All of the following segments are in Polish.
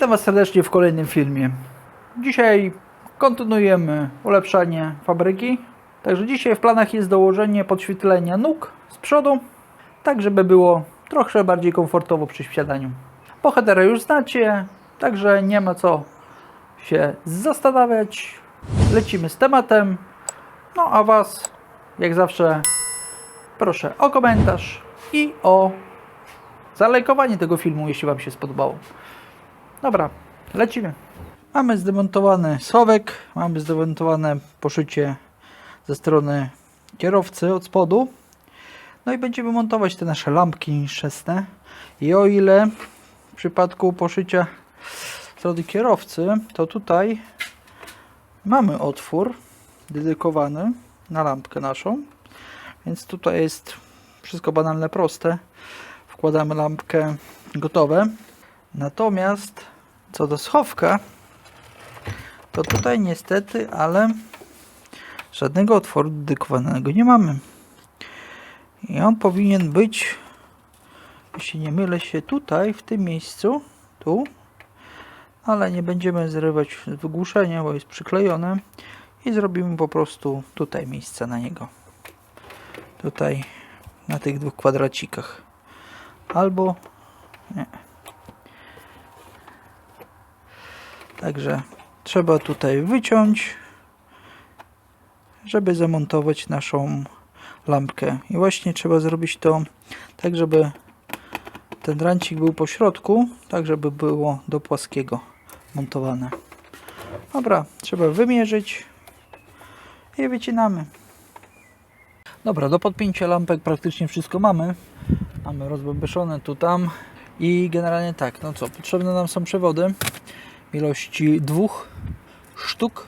Witam Was serdecznie w kolejnym filmie. Dzisiaj kontynuujemy ulepszanie fabryki. Także dzisiaj w planach jest dołożenie podświetlenia nóg z przodu, tak żeby było trochę bardziej komfortowo przy wsiadaniu. Bohatera już znacie, także nie ma co się zastanawiać. Lecimy z tematem. No a Was, jak zawsze, proszę o komentarz i o zalajkowanie tego filmu, jeśli Wam się spodobało. Dobra, lecimy. Mamy zdemontowany schowek, mamy zdemontowane poszycie ze strony kierowcy od spodu. No i będziemy montować te nasze lampki niszczesne. I o ile w przypadku poszycia strony kierowcy, to tutaj mamy otwór dedykowany na lampkę naszą. Więc tutaj jest wszystko banalne, proste. Wkładamy lampkę gotowe. Natomiast co do schowka, to tutaj niestety, ale żadnego otworu dedykowanego nie mamy. I on powinien być, jeśli nie mylę się, tutaj, w tym miejscu, tu, ale nie będziemy zrywać wygłuszenia, bo jest przyklejone i zrobimy po prostu tutaj miejsce na niego. Tutaj, na tych dwóch kwadracikach. Albo nie. Także trzeba tutaj wyciąć, żeby zamontować naszą lampkę. I właśnie trzeba zrobić to tak, żeby ten rancik był po środku, tak żeby było do płaskiego montowane. Dobra, trzeba wymierzyć i wycinamy. Dobra, do podpięcia lampek praktycznie wszystko mamy. Mamy rozbębeszone tu, tam i generalnie tak, no co, potrzebne nam są przewody ilości dwóch sztuk.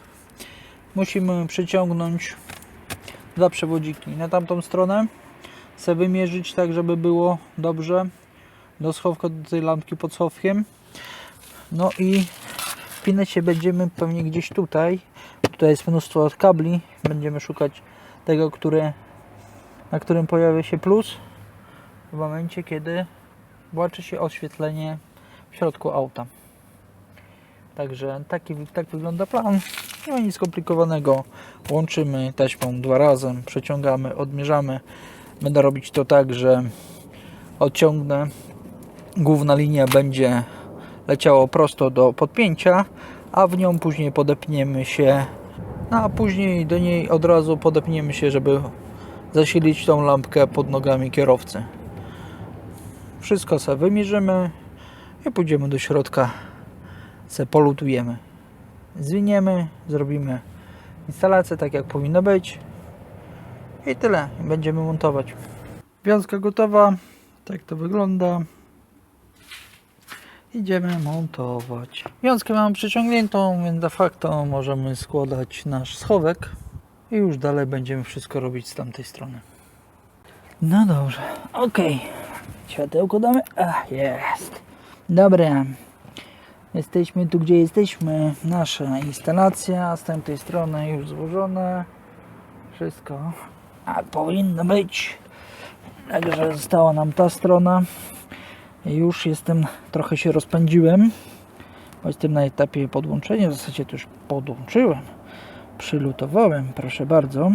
Musimy przeciągnąć dwa przewodziki na tamtą stronę, sobie wymierzyć tak, żeby było dobrze do schowka do tej lampki pod schowkiem. No i wpinać się będziemy pewnie gdzieś tutaj. Tutaj jest mnóstwo kabli. Będziemy szukać tego, który, na którym pojawia się plus w momencie, kiedy włączy się oświetlenie w środku auta. Także taki, tak wygląda plan. Nie ma nic skomplikowanego. Łączymy taśmą dwa razy, przeciągamy, odmierzamy. Będę robić to tak, że odciągnę. Główna linia będzie leciało prosto do podpięcia, a w nią później podepniemy się, no a później do niej od razu podepniemy się, żeby zasilić tą lampkę pod nogami kierowcy. Wszystko sobie wymierzymy i pójdziemy do środka, se polutujemy. Zwiniemy, zrobimy instalację tak jak powinno być i tyle. Będziemy montować. Wiązka gotowa, tak to wygląda. Idziemy montować. Wiązkę mam przyciągniętą, więc de facto możemy składać nasz schowek i już dalej będziemy wszystko robić z tamtej strony. No dobrze, ok. Światełko damy. Ach, jest. Dobra. Jesteśmy tu, gdzie jesteśmy. Nasza instalacja z tamtej strony już złożone. Wszystko. A powinno być. Także została nam ta strona. Już jestem, trochę się rozpędziłem, bo jestem na etapie podłączenia. W zasadzie to już podłączyłem. Przylutowałem, proszę bardzo.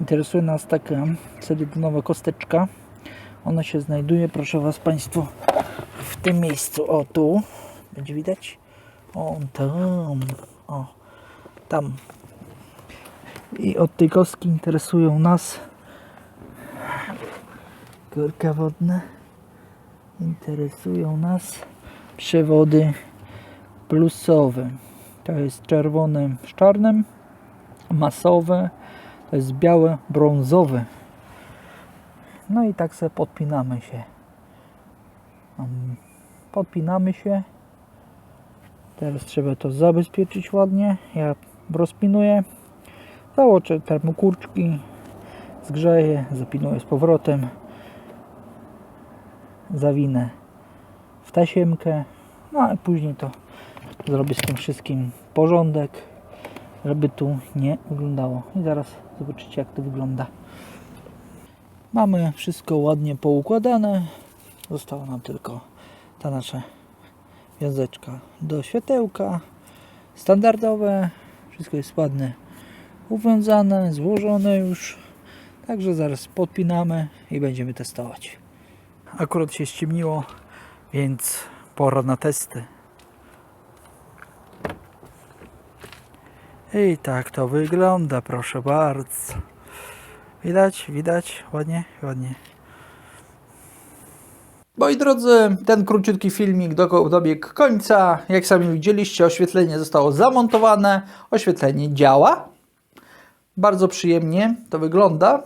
Interesuje nas taka silikonowa kosteczka. Ona się znajduje, proszę Was Państwo, w tym miejscu. O, tu. Będzie widać? O, tam. O, tam. I od tej kostki interesują nas górka wodna. Interesują nas przewody plusowe. To jest czerwone z czarnym, masowe, to jest białe, brązowe. No i tak sobie podpinamy się. Podpinamy się. Teraz trzeba to zabezpieczyć ładnie. Ja rozpinuję. Założę termokurczki. Zgrzeję, zapinuję z powrotem. Zawinę w tasiemkę. No a później to zrobię z tym wszystkim porządek, żeby tu nie wyglądało. I zaraz zobaczycie jak to wygląda. Mamy wszystko ładnie poukładane. Zostało nam tylko ta nasza wiązeczka do światełka, standardowe, wszystko jest ładne uwiązane, złożone już, także zaraz podpinamy i będziemy testować. Akurat się ściemniło, więc pora na testy. I tak to wygląda, proszę bardzo. Widać, widać, ładnie, ładnie. Moi drodzy, ten króciutki filmik do- dobiegł końca. Jak sami widzieliście, oświetlenie zostało zamontowane. Oświetlenie działa. Bardzo przyjemnie to wygląda.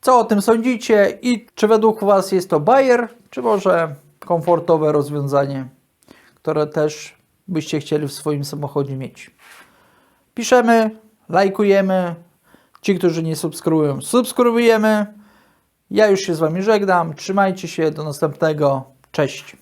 Co o tym sądzicie i czy według Was jest to bajer, czy może komfortowe rozwiązanie, które też byście chcieli w swoim samochodzie mieć? Piszemy, lajkujemy. Ci, którzy nie subskrybują, subskrybujemy. Ja już się z Wami żegnam. Trzymajcie się. Do następnego. Cześć.